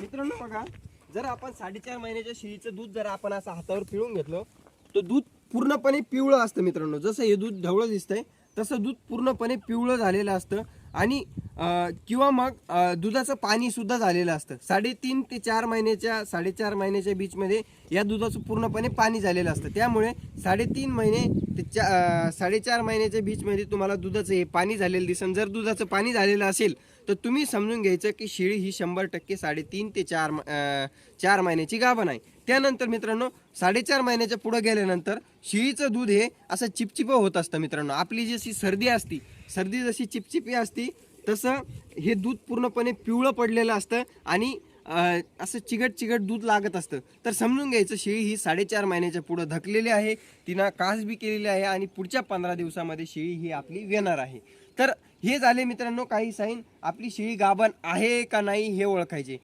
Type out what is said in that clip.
मित्रांनो बघा जर आपण साडेचार महिन्याच्या शेळीचं दूध जर आपण असं हातावर पिळून घेतलं तर दूध पूर्णपणे पिवळं असतं मित्रांनो. जसं हे दूध ढवळं दिसतंय तसं दूध पूर्णपणे पिवळं झालेलं असतं. आणि किंवा मग दुधाचं पाणी सुद्धा झालेलं असतं. साडेतीन ते चार महिन्याच्या साडेचार महिन्याच्या बीचमध्ये या दुधाचं पूर्णपणे पाणी झालेलं असतं. त्यामुळे साडेतीन महिने ते चा साडेचार महिन्याच्या बीचमध्ये तुम्हाला दुधाचं हे पाणी झालेलं दिसन जर दुधाचं पाणी झालेलं असेल तर तुम्ही समजून घ्यायचं की शेळी ही शंभर टक्के साडेतीन ते चार म- चार महिन्याची गाभण आहे. त्यानंतर मित्रांनो साडेचार महिन्याच्या पुढं गेल्यानंतर शेळीचं दूध हे असं चिपचिप होत असतं मित्रांनो. आपली जशी सर्दी असती सर्दी जशी चिपचिपी असती तसं हे दूध पूर्णपणे पिवळं पडलेलं असतं आणि असं चिगट चिगट दूध लागत असतं. तर समजून घ्यायचं शेळी ही साडेचार महिन्याच्या पुढं धकलेली आहे तिनं कास बी केलेली आहे आणि पुढच्या पंधरा दिवसामध्ये शेळी ही आपली येणार आहे. तर हे झाले मित्रांनो काही साईन आपली शेळी गाभण आहे का नाही हे ओळखायचे.